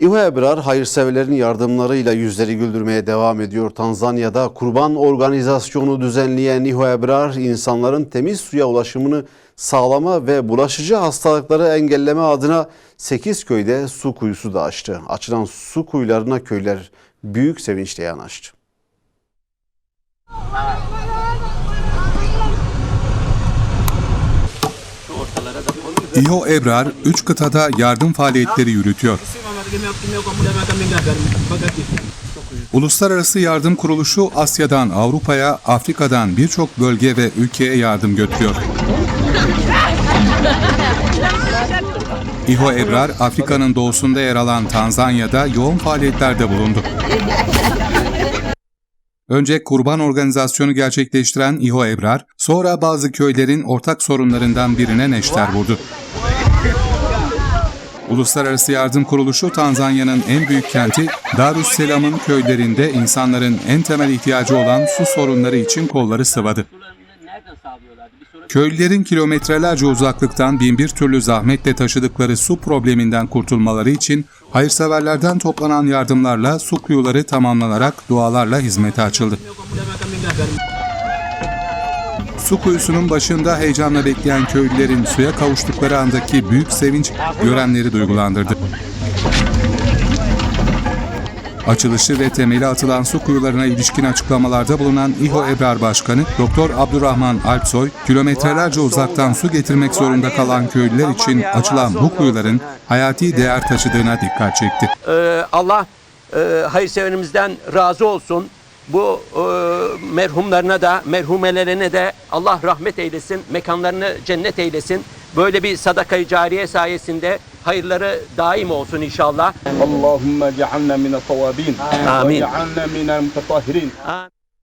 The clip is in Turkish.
İHO Ebrar hayırseverlerin yardımlarıyla yüzleri güldürmeye devam ediyor. Tanzanya'da kurban organizasyonu düzenleyen İHO Ebrar insanların temiz suya ulaşımını sağlama ve bulaşıcı hastalıkları engelleme adına 8 köyde su kuyusu da açtı. Açılan su kuyularına köyler büyük sevinçle yanaştı. İHO Ebrar 3 kıtada yardım faaliyetleri yürütüyor. Uluslararası Yardım Kuruluşu Asya'dan Avrupa'ya, Afrika'dan birçok bölge ve ülkeye yardım götürüyor. İHO Ebrar, Afrika'nın doğusunda yer alan Tanzanya'da yoğun faaliyetlerde bulundu. Önce kurban organizasyonu gerçekleştiren İHO Ebrar, sonra bazı köylerin ortak sorunlarından birine neşter vurdu. Uluslararası Yardım Kuruluşu Tanzanya'nın en büyük kenti Darüsselam'ın köylerinde insanların en temel ihtiyacı olan su sorunları için kolları sıvadı. Köylülerin kilometrelerce uzaklıktan binbir türlü zahmetle taşıdıkları su probleminden kurtulmaları için hayırseverlerden toplanan yardımlarla su kuyuları tamamlanarak dualarla hizmete açıldı. Su kuyusunun başında heyecanla bekleyen köylülerin suya kavuştukları andaki büyük sevinç görenleri duygulandırdı. Açılışı ve temeli atılan su kuyularına ilişkin açıklamalarda bulunan İHO Ebrar Başkanı Doktor Abdurrahman Alpsoy, kilometrelerce uzaktan su getirmek zorunda kalan köylüler için açılan bu kuyuların hayati değer taşıdığına dikkat çekti. Ee, Allah e, hayırseverimizden razı olsun. Bu e, merhumlarına da merhumelerine de Allah rahmet eylesin, mekanlarını cennet eylesin. Böyle bir sadakayı cariye sayesinde hayırları daim olsun inşallah. Allahümme cealna mine tavabin. Amin. Ve cealna mine mutatahirin.